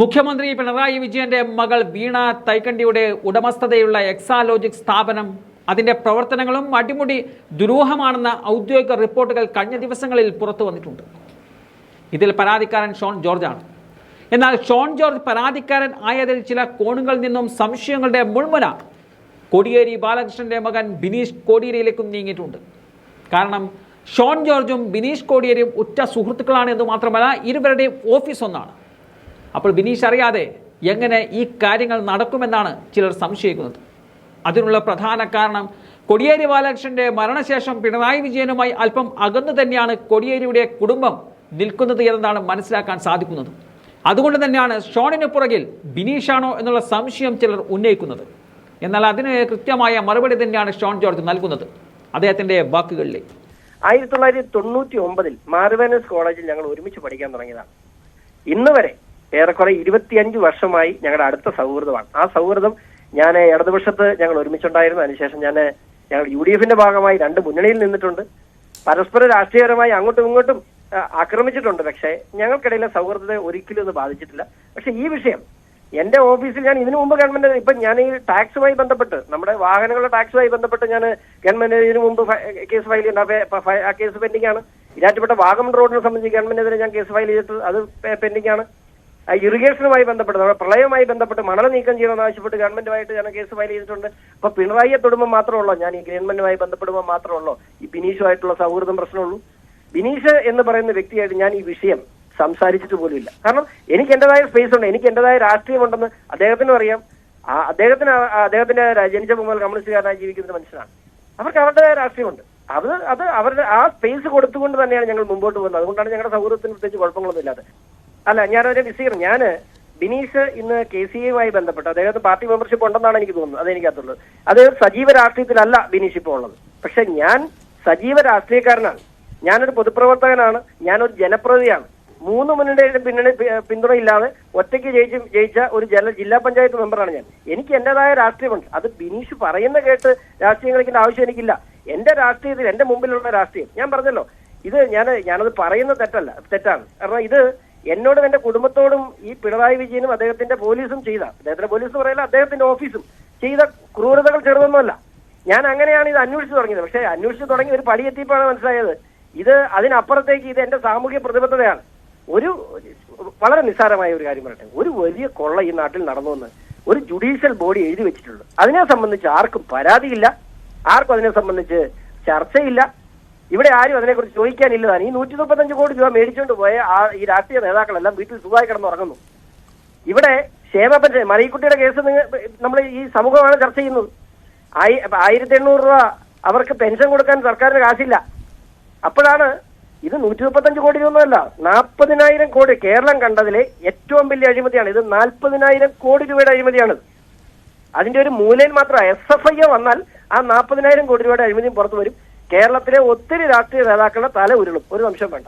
മുഖ്യമന്ത്രി പിണറായി വിജയന്റെ മകൾ വീണ തൈക്കണ്ടിയുടെ ഉടമസ്ഥതയുള്ള എക്സാലോജിക് സ്ഥാപനം അതിന്റെ പ്രവർത്തനങ്ങളും അടിമുടി ദുരൂഹമാണെന്ന ഔദ്യോഗിക റിപ്പോർട്ടുകൾ കഴിഞ്ഞ ദിവസങ്ങളിൽ പുറത്തു വന്നിട്ടുണ്ട്. ഇതിൽ പരാതിക്കാരൻ ഷോൺ ജോർജാണ്. എന്നാൽ ഷോൺ ജോർജ് പരാതിക്കാരൻ ആയതിൽ ചില കോണുകളിൽ നിന്നും സംശയങ്ങളുടെ മുൾമുന കോടിയേരി ബാലകൃഷ്ണന്റെ മകൻ ബിനീഷ് കോടിയേരിയിലേക്കും നീങ്ങിയിട്ടുണ്ട്. കാരണം ഷോൺ ജോർജും ബിനീഷ് കോടിയേരിയും ഉറ്റ സുഹൃത്തുക്കളാണ് എന്ന് മാത്രമല്ല ഇരുവരുടെയും ഓഫീസ് ഒന്നാണ്. അപ്പോൾ ബിനീഷ് അറിയാതെ എങ്ങനെ ഈ കാര്യങ്ങൾ നടക്കുമെന്നാണ് ചിലർ സംശയിക്കുന്നത്. അതിനുള്ള പ്രധാന കാരണം കൊടിയേരി ബാലകൃഷ്ണന്റെ മരണശേഷം പിണറായി വിജയനുമായി അല്പം അകന്നു തന്നെയാണ് കൊടിയേരിയുടെ കുടുംബം നിൽക്കുന്നത് എന്നതാണ് മനസ്സിലാക്കാൻ സാധിക്കുന്നത്. അതുകൊണ്ട് തന്നെയാണ് ഷോണിന് പുറകിൽ ബിനീഷാണോ എന്നുള്ള സംശയം ചിലർ ഉന്നയിക്കുന്നത്. എന്നാൽ അതിന് കൃത്യമായ മറുപടി തന്നെയാണ് ഷോൺ ജോർജ് നൽകുന്നത്. അദ്ദേഹത്തിന്റെ വാക്കുകളിലേക്ക് ആയിരത്തി തൊള്ളായിരത്തി തൊണ്ണൂറ്റി ഒമ്പതിൽ മാർവേനസ് കോളേജിൽ ഞങ്ങൾ ഒരുമിച്ച് പഠിക്കാൻ തുടങ്ങിയതാണ്. ഇന്ന് വരെ ഏറെക്കുറെ ഇരുപത്തിയഞ്ച് വർഷമായി ഞങ്ങളുടെ അടുത്ത സൗഹൃദമാണ്. ആ സൗഹൃദം ഞാൻ ഇടതുപക്ഷത്ത് ഞങ്ങൾ ഒരുമിച്ചുണ്ടായിരുന്നു. അതിനുശേഷം ഞാൻ ഞങ്ങൾ യു ഡി എഫിന്റെ ഭാഗമായി രണ്ട് മുന്നണിയിൽ നിന്നിട്ടുണ്ട്. പരസ്പര രാഷ്ട്രീയപരമായി അങ്ങോട്ടും ഇങ്ങോട്ടും ആക്രമിച്ചിട്ടുണ്ട്. പക്ഷേ ഞങ്ങൾക്കിടയിലെ സൗഹൃദത്തെ ഒരിക്കലും ഇത് ബാധിച്ചിട്ടില്ല. പക്ഷെ ഈ വിഷയം എന്റെ ഓഫീസിൽ ഞാൻ ഇതിനു മുമ്പ് ഗവൺമെന്റ് ഇപ്പൊ ഞാൻ ഈ ടാക്സുമായി ബന്ധപ്പെട്ട് നമ്മുടെ വാഹനങ്ങളുടെ ടാക്സുമായി ബന്ധപ്പെട്ട് ഞാൻ ഗവൺമെന്റ് ഇതിനു മുമ്പ് കേസ് ഫയൽ ചെയ്യുന്ന ആ കേസ് പെൻഡിംഗ് ആണ് ഇരാറ്റുപെട്ട വാഗമൺ റോഡിനെ സംബന്ധിച്ച് ഗവൺമെന്റിനെതിരെ ഞാൻ കേസ് ഫയൽ ചെയ്തിട്ട് അത് പെൻഡിംഗ് ആണ് ഇറിഗേഷനുമായി ബന്ധപ്പെട്ട് നമ്മുടെ പ്രളയവുമായി ബന്ധപ്പെട്ട് മണൽ നീക്കം ചെയ്യണമെന്ന് ആവശ്യപ്പെട്ട് ഗവൺമെന്റുമായിട്ട് ഞാൻ കേസ് ഫയൽ ചെയ്തിട്ടുണ്ട്. അപ്പൊ പിണറായിയെ തൊടുമ്പോൾ മാത്രമേ ഉള്ളൂ ഞാൻ ഈ ഗവൺമെന്റുമായി ബന്ധപ്പെടുമ്പോൾ മാത്രമേ ഉള്ളൂ ഈ ബിനീഷുമായിട്ടുള്ള സൗഹൃദം പ്രശ്നമുള്ളൂ. ബിനീഷ് എന്ന് പറയുന്ന വ്യക്തിയായിട്ട് ഞാൻ ഈ വിഷയം സംസാരിച്ചിട്ട് പോലുമില്ല കാരണം എനിക്ക് എന്റേതായ സ്പേസ് ഉണ്ട്. എനിക്ക് എന്റേതായ രാഷ്ട്രീയമുണ്ടെന്ന് അദ്ദേഹത്തിനും അറിയാം. അദ്ദേഹത്തിന് അദ്ദേഹത്തിന്റെ ജനിച്ച മുമ്പ് കമ്മ്യൂണിസ്റ്റുകാരനായി ജീവിക്കുന്ന മനുഷ്യനാണ്. അവർക്ക് അവരുടേതായ രാഷ്ട്രീയമുണ്ട്. അത് അത് അവരുടെ ആ സ്പേസ് കൊടുത്തുകൊണ്ട് തന്നെയാണ് ഞങ്ങൾ മുമ്പോട്ട് പോകുന്നത്. അതുകൊണ്ടാണ് ഞങ്ങളുടെ സൗഹൃദത്തിന് പ്രത്യേകിച്ച് കുഴപ്പങ്ങളൊന്നും ഇല്ലാത്തത്. അല്ല ഞാനൊരു വിസീർ ഞാൻ ബിനീഷ് ഇന്ന് കെ സി എയുമായി ബന്ധപ്പെട്ട് അദ്ദേഹത്തിന് പാർട്ടി മെമ്പർഷിപ്പ് ഉണ്ടെന്നാണ് എനിക്ക് തോന്നുന്നത്. അത് എനിക്കകത്തുള്ളത് അദ്ദേഹം സജീവ രാഷ്ട്രീയത്തിലല്ല ബിനീഷ് ഇപ്പോൾ ഉള്ളത്. പക്ഷെ ഞാൻ സജീവ രാഷ്ട്രീയക്കാരനാണ്. ഞാനൊരു പൊതുപ്രവർത്തകനാണ്. ഞാനൊരു ജനപ്രതിയാണ് മൂന്ന് മുന്നണിയുടെ പിന്നണി പിന്തുണ പിന്തുണയില്ലാതെ ഒറ്റയ്ക്ക് ജയിച്ച് ജയിച്ച ഒരു ജല ജില്ലാ പഞ്ചായത്ത് മെമ്പറാണ് ഞാൻ. എനിക്ക് എന്റേതായ രാഷ്ട്രീയമുണ്ട്. അത് ബിനീഷ് പറയുന്ന കേട്ട് രാഷ്ട്രീയം കളിക്കേണ്ട ആവശ്യം എനിക്കില്ല. എന്റെ രാഷ്ട്രീയത്തിൽ എന്റെ മുമ്പിലുള്ള രാഷ്ട്രീയം. ഞാൻ പറഞ്ഞല്ലോ ഇത് ഞാൻ ഞാനത് പറയുന്ന തെറ്റല്ല തെറ്റാണ്. കാരണം ഇത് എന്നോടും എന്റെ കുടുംബത്തോടും ഈ പിണറായി വിജയനും അദ്ദേഹത്തിന്റെ പോലീസും ചെയ്ത അദ്ദേഹത്തിന്റെ പോലീസ് പറയില്ല അദ്ദേഹത്തിന്റെ ഓഫീസും ചെയ്ത ക്രൂരതകൾ ചെറുതൊന്നുമല്ല. ഞാൻ അങ്ങനെയാണ് ഇത് അന്വേഷിച്ചു തുടങ്ങിയത്. പക്ഷേ അന്വേഷിച്ചു തുടങ്ങി ഒരു പടിയെത്തിയപ്പോഴാണ് മനസ്സിലായത് ഇത് അതിനപ്പുറത്തേക്ക് ഇത് എന്റെ സാമൂഹ്യ പ്രതിബദ്ധതയാണ്. ഒരു വളരെ നിസ്സാരമായ ഒരു കാര്യം പറയട്ടെ. ഒരു വലിയ കൊള്ള ഈ നാട്ടിൽ നടന്നുവെന്ന് ഒരു ജുഡീഷ്യൽ ബോഡി എഴുതി വെച്ചിട്ടുണ്ട്. അതിനെ സംബന്ധിച്ച് ആർക്കും പരാതിയില്ല. ആർക്കും അതിനെ സംബന്ധിച്ച് ചർച്ചയില്ല. ഇവിടെ ആരും അതിനെക്കുറിച്ച് ചോദിക്കാനില്ലതാണ്. ഈ നൂറ്റി മുപ്പത്തഞ്ച് കോടി രൂപ മേടിച്ചുകൊണ്ട് പോയ ആ ഈ രാഷ്ട്രീയ നേതാക്കളെല്ലാം വീട്ടിൽ സുഖമായി കിടന്നുറങ്ങുന്നു. ഇവിടെ ക്ഷേമ പെൻഷൻ മറിയക്കുട്ടിയുടെ കേസ് നമ്മൾ ഈ സമൂഹമാണ് ചർച്ച ചെയ്യുന്നത്. ആയി- ആയിരത്തി എണ്ണൂറ് രൂപ അവർക്ക് പെൻഷൻ കൊടുക്കാൻ സർക്കാരിന് കാശില്ല. അപ്പോഴാണ് ഇത് നൂറ്റി മുപ്പത്തഞ്ച് കോടി രൂപയൊന്നുമല്ല നാൽപ്പതിനായിരം കോടി കേരളം കണ്ടതിലെ ഏറ്റവും വലിയ അഴിമതിയാണ്. ഇത് നാൽപ്പതിനായിരം കോടി രൂപയുടെ അഴിമതിയാണ് അതിന്റെ ഒരു മൂലയിൽ മാത്രം എസ് എഫ് ഐ വന്നാൽ ആ നാൽപ്പതിനായിരം കോടി രൂപയുടെ അഴിമതിയും പുറത്തു വരും. കേരളത്തിലെ ഒത്തിരി രാഷ്ട്രീയ നേതാക്കളുടെ തല ഉരുളും. ഒരു വംശം വേണ്ട.